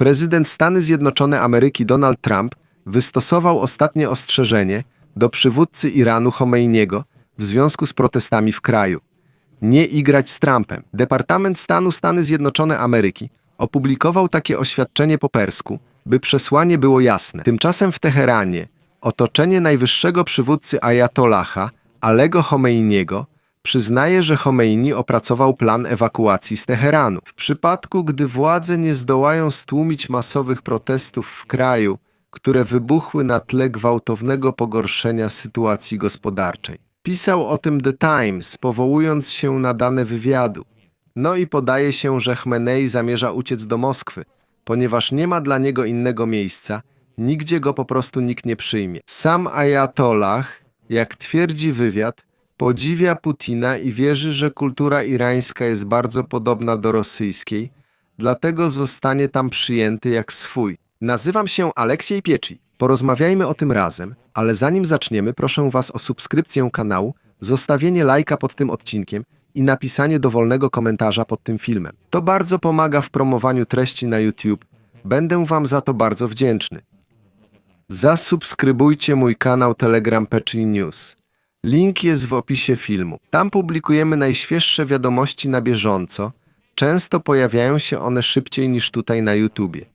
Prezydent Stany Zjednoczone Ameryki Donald Trump wystosował ostatnie ostrzeżenie do przywódcy Iranu Chomeiniego w związku z protestami w kraju. Nie igrać z Trumpem. Departament Stanu Stany Zjednoczone Ameryki opublikował takie oświadczenie po persku, by przesłanie było jasne. Tymczasem w Teheranie otoczenie najwyższego przywódcy Ayatollaha, Alego Chomeiniego, przyznaje, że Chomeini opracował plan ewakuacji z Teheranu. W przypadku, gdy władze nie zdołają stłumić masowych protestów w kraju, które wybuchły na tle gwałtownego pogorszenia sytuacji gospodarczej. Pisał o tym The Times, powołując się na dane wywiadu. No i podaje się, że Chmenei zamierza uciec do Moskwy, ponieważ nie ma dla niego innego miejsca, nigdzie go po prostu nikt nie przyjmie. Sam Ayatollah, jak twierdzi wywiad, podziwia Putina i wierzy, że kultura irańska jest bardzo podobna do rosyjskiej, dlatego zostanie tam przyjęty jak swój. Nazywam się Aleksiej Pieczy. Porozmawiajmy o tym razem, ale zanim zaczniemy, proszę Was o subskrypcję kanału, zostawienie lajka pod tym odcinkiem i napisanie dowolnego komentarza pod tym filmem. To bardzo pomaga w promowaniu treści na YouTube. Będę Wam za to bardzo wdzięczny. Zasubskrybujcie mój kanał Telegram Pecci News. Link jest w opisie filmu. Tam publikujemy najświeższe wiadomości na bieżąco. Często pojawiają się one szybciej niż tutaj na YouTubie.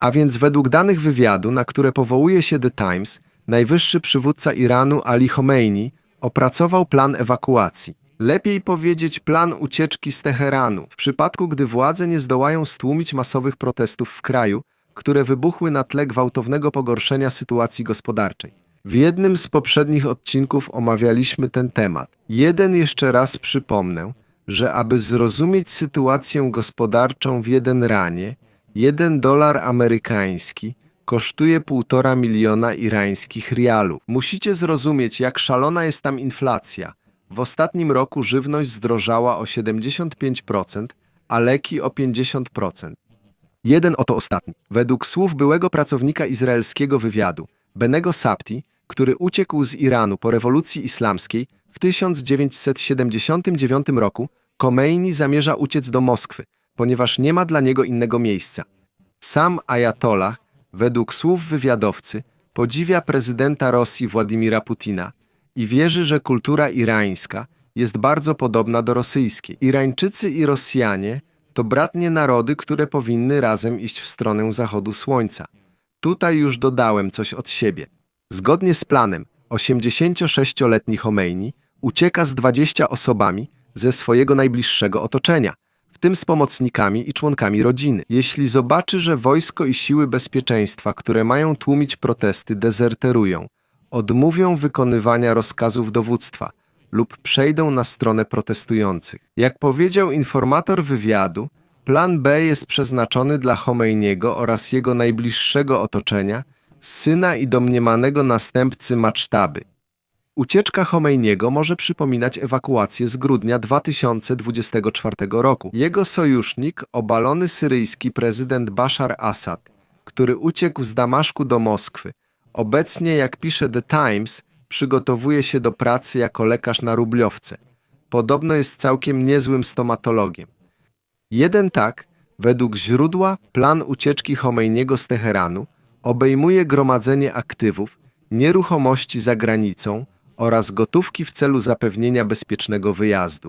A więc według danych wywiadu, na które powołuje się The Times, najwyższy przywódca Iranu Ali Khomeini opracował plan ewakuacji. Lepiej powiedzieć plan ucieczki z Teheranu, w przypadku gdy władze nie zdołają stłumić masowych protestów w kraju, które wybuchły na tle gwałtownego pogorszenia sytuacji gospodarczej. W jednym z poprzednich odcinków omawialiśmy ten temat. Jeden jeszcze raz przypomnę, że aby zrozumieć sytuację gospodarczą w jeden ranie, jeden dolar amerykański kosztuje półtora miliona irańskich rialów. Musicie zrozumieć, jak szalona jest tam inflacja. W ostatnim roku żywność zdrożała o 75%, a leki o 50%. Jeden oto ostatni. Według słów byłego pracownika izraelskiego wywiadu, Benego Sapti, który uciekł z Iranu po rewolucji islamskiej w 1979 roku, Khomeini zamierza uciec do Moskwy, ponieważ nie ma dla niego innego miejsca. Sam Ayatollah, według słów wywiadowcy, podziwia prezydenta Rosji Władimira Putina i wierzy, że kultura irańska jest bardzo podobna do rosyjskiej. Irańczycy i Rosjanie to bratnie narody, które powinny razem iść w stronę zachodu słońca. Tutaj już dodałem coś od siebie. Zgodnie z planem, 86-letni Khomeini ucieka z 20 osobami ze swojego najbliższego otoczenia, w tym z pomocnikami i członkami rodziny. Jeśli zobaczy, że wojsko i siły bezpieczeństwa, które mają tłumić protesty, dezerterują, odmówią wykonywania rozkazów dowództwa lub przejdą na stronę protestujących. Jak powiedział informator wywiadu, plan B jest przeznaczony dla Chomeiniego oraz jego najbliższego otoczenia, syna i domniemanego następcy Macztaby. Ucieczka Chomeiniego może przypominać ewakuację z grudnia 2024 roku. Jego sojusznik, obalony syryjski prezydent Bashar Assad, który uciekł z Damaszku do Moskwy, obecnie, jak pisze The Times, przygotowuje się do pracy jako lekarz na Rubliowce. Podobno jest całkiem niezłym stomatologiem. Jeden tak, według źródła, plan ucieczki Chomeiniego z Teheranu obejmuje gromadzenie aktywów, nieruchomości za granicą oraz gotówki w celu zapewnienia bezpiecznego wyjazdu.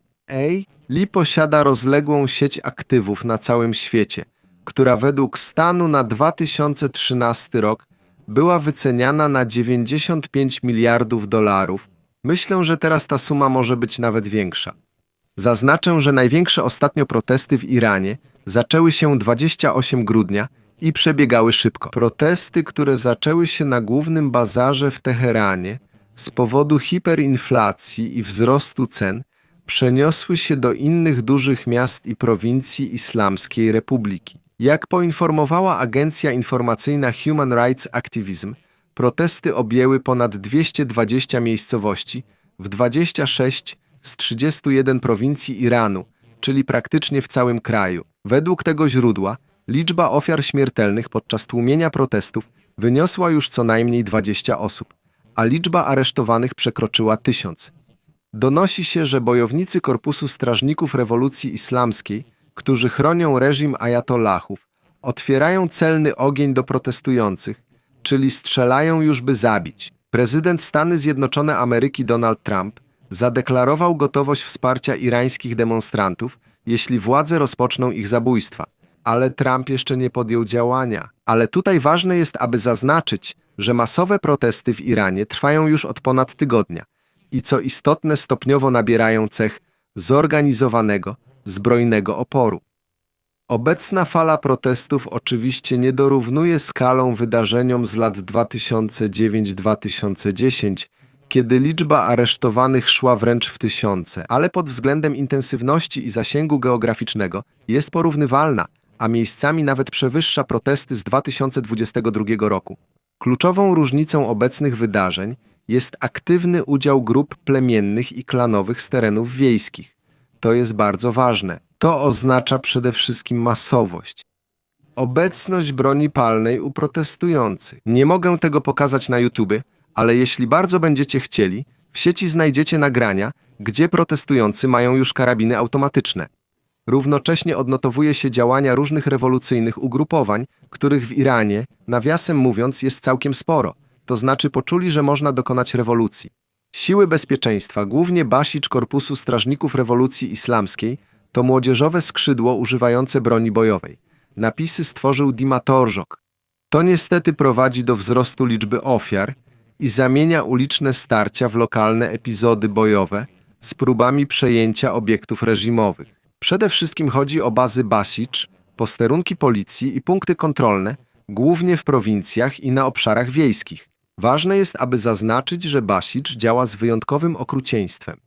Li posiada rozległą sieć aktywów na całym świecie, która według stanu na 2013 rok była wyceniana na 95 miliardów dolarów. Myślę, że teraz ta suma może być nawet większa. Zaznaczę, że największe ostatnio protesty w Iranie zaczęły się 28 grudnia i przebiegały szybko. Protesty, które zaczęły się na głównym bazarze w Teheranie z powodu hiperinflacji i wzrostu cen, przeniosły się do innych dużych miast i prowincji Islamskiej Republiki. Jak poinformowała agencja informacyjna Human Rights Activism, protesty objęły ponad 220 miejscowości w 26 z 31 prowincji Iranu, czyli praktycznie w całym kraju. Według tego źródła liczba ofiar śmiertelnych podczas tłumienia protestów wyniosła już co najmniej 20 osób, a liczba aresztowanych przekroczyła tysiąc. Donosi się, że bojownicy Korpusu Strażników Rewolucji Islamskiej, którzy chronią reżim ajatollahów, Otwierają celny ogień do protestujących, czyli strzelają już by zabić. Prezydent Stany Zjednoczone Ameryki Donald Trump zadeklarował gotowość wsparcia irańskich demonstrantów, jeśli władze rozpoczną ich zabójstwa. Ale Trump jeszcze nie podjął działania. Ale tutaj ważne jest, aby zaznaczyć, że masowe protesty w Iranie trwają już od ponad tygodnia i co istotne stopniowo nabierają cech zorganizowanego, zbrojnego oporu. Obecna fala protestów oczywiście nie dorównuje skalą wydarzeniom z lat 2009-2010, kiedy liczba aresztowanych szła wręcz w tysiące, ale pod względem intensywności i zasięgu geograficznego jest porównywalna, a miejscami nawet przewyższa protesty z 2022 roku. Kluczową różnicą obecnych wydarzeń jest aktywny udział grup plemiennych i klanowych z terenów wiejskich. To jest bardzo ważne. To oznacza przede wszystkim masowość. Obecność broni palnej u protestujących. Nie mogę tego pokazać na YouTube, ale jeśli bardzo będziecie chcieli, w sieci znajdziecie nagrania, gdzie protestujący mają już karabiny automatyczne. Równocześnie odnotowuje się działania różnych rewolucyjnych ugrupowań, których w Iranie, nawiasem mówiąc, jest całkiem sporo. To znaczy poczuli, że można dokonać rewolucji. Siły bezpieczeństwa, głównie Basicz Korpusu Strażników Rewolucji Islamskiej, to młodzieżowe skrzydło używające broni bojowej. Napisy stworzył Dima Torzok. To niestety prowadzi do wzrostu liczby ofiar i zamienia uliczne starcia w lokalne epizody bojowe z próbami przejęcia obiektów reżimowych. Przede wszystkim chodzi o bazy Basicz, posterunki policji i punkty kontrolne, głównie w prowincjach i na obszarach wiejskich. Ważne jest, aby zaznaczyć, że Basicz działa z wyjątkowym okrucieństwem.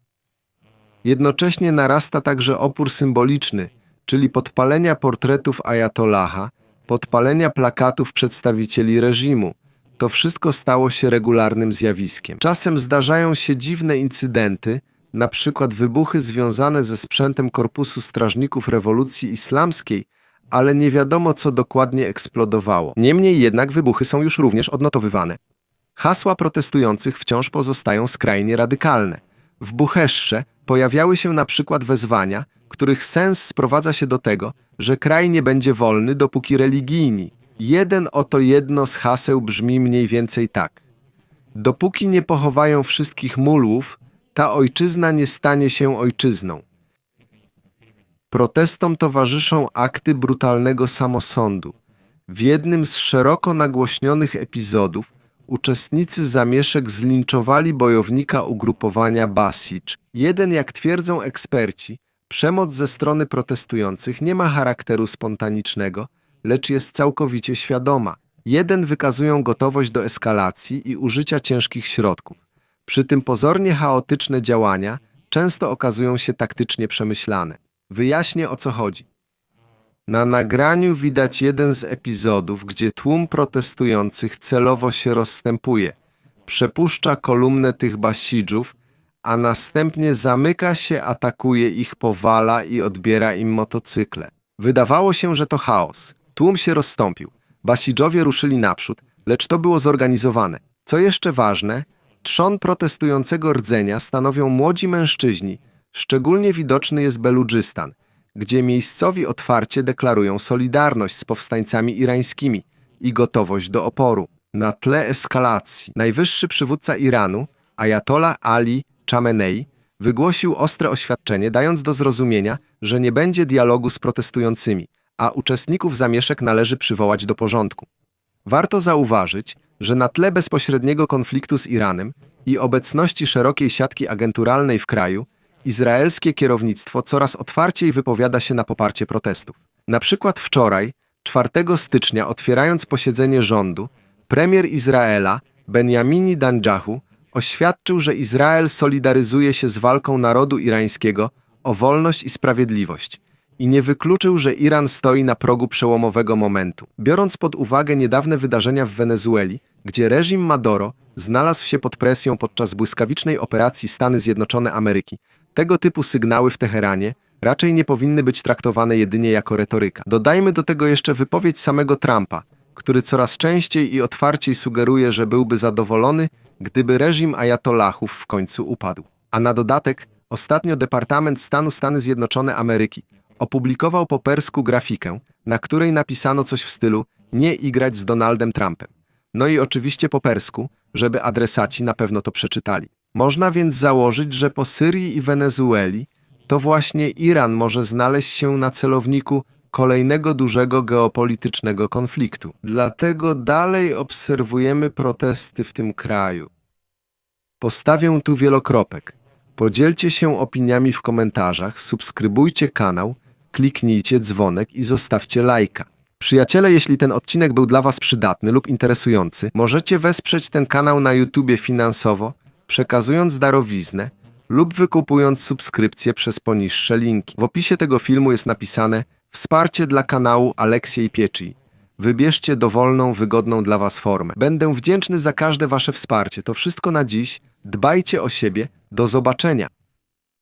Jednocześnie narasta także opór symboliczny, czyli podpalenia portretów Ayatollaha, podpalenia plakatów przedstawicieli reżimu. To wszystko stało się regularnym zjawiskiem. Czasem zdarzają się dziwne incydenty, na przykład wybuchy związane ze sprzętem Korpusu Strażników Rewolucji Islamskiej, ale nie wiadomo, co dokładnie eksplodowało. Niemniej jednak wybuchy są już również odnotowywane. Hasła protestujących wciąż pozostają skrajnie radykalne. W Bucheszcze pojawiały się na przykład wezwania, których sens sprowadza się do tego, że kraj nie będzie wolny, dopóki religijni. Jeden oto jedno z haseł brzmi mniej więcej tak. Dopóki nie pochowają wszystkich mulów, ta ojczyzna nie stanie się ojczyzną. Protestom towarzyszą akty brutalnego samosądu. W jednym z szeroko nagłośnionych epizodów uczestnicy zamieszek zlinczowali bojownika ugrupowania Basicz. Jeden, jak twierdzą eksperci, przemoc ze strony protestujących nie ma charakteru spontanicznego, lecz jest całkowicie świadoma. Jeden wykazują gotowość do eskalacji i użycia ciężkich środków. Przy tym pozornie chaotyczne działania często okazują się taktycznie przemyślane. Wyjaśnię o co chodzi. Na nagraniu widać jeden z epizodów, gdzie tłum protestujących celowo się rozstępuje, przepuszcza kolumnę tych basidżów, a następnie zamyka się, atakuje ich, powala i odbiera im motocykle. Wydawało się, że to chaos. Tłum się rozstąpił. Basidżowie ruszyli naprzód, lecz to było zorganizowane. Co jeszcze ważne, trzon protestującego rdzenia stanowią młodzi mężczyźni. Szczególnie widoczny jest Beludżystan, gdzie miejscowi otwarcie deklarują solidarność z powstańcami irańskimi i gotowość do oporu. Na tle eskalacji najwyższy przywódca Iranu, Ayatollah Ali Chamenei, wygłosił ostre oświadczenie, dając do zrozumienia, że nie będzie dialogu z protestującymi, a uczestników zamieszek należy przywołać do porządku. Warto zauważyć, że na tle bezpośredniego konfliktu z Iranem i obecności szerokiej siatki agenturalnej w kraju, izraelskie kierownictwo coraz otwarciej wypowiada się na poparcie protestów. Na przykład wczoraj, 4 stycznia, otwierając posiedzenie rządu, premier Izraela Benjamini Danjahu oświadczył, że Izrael solidaryzuje się z walką narodu irańskiego o wolność i sprawiedliwość i nie wykluczył, że Iran stoi na progu przełomowego momentu. Biorąc pod uwagę niedawne wydarzenia w Wenezueli, gdzie reżim Maduro znalazł się pod presją podczas błyskawicznej operacji Stany Zjednoczone Ameryki, tego typu sygnały w Teheranie raczej nie powinny być traktowane jedynie jako retoryka. Dodajmy do tego jeszcze wypowiedź samego Trumpa, który coraz częściej i otwarciej sugeruje, że byłby zadowolony, gdyby reżim ajatollahów w końcu upadł. A na dodatek, ostatnio Departament Stanu Stany Zjednoczone Ameryki opublikował po persku grafikę, na której napisano coś w stylu nie igrać z Donaldem Trumpem. No i oczywiście po persku, żeby adresaci na pewno to przeczytali. Można więc założyć, że po Syrii i Wenezueli to właśnie Iran może znaleźć się na celowniku kolejnego dużego geopolitycznego konfliktu. Dlatego dalej obserwujemy protesty w tym kraju. Postawię tu wielokropek. Podzielcie się opiniami w komentarzach, subskrybujcie kanał, kliknijcie dzwonek i zostawcie lajka. Przyjaciele, jeśli ten odcinek był dla Was przydatny lub interesujący, możecie wesprzeć ten kanał na YouTubie finansowo, przekazując darowiznę lub wykupując subskrypcję przez poniższe linki. W opisie tego filmu jest napisane Wsparcie dla kanału Aleksiej Pieczy. Wybierzcie dowolną, wygodną dla Was formę. Będę wdzięczny za każde Wasze wsparcie. To wszystko na dziś. Dbajcie o siebie. Do zobaczenia.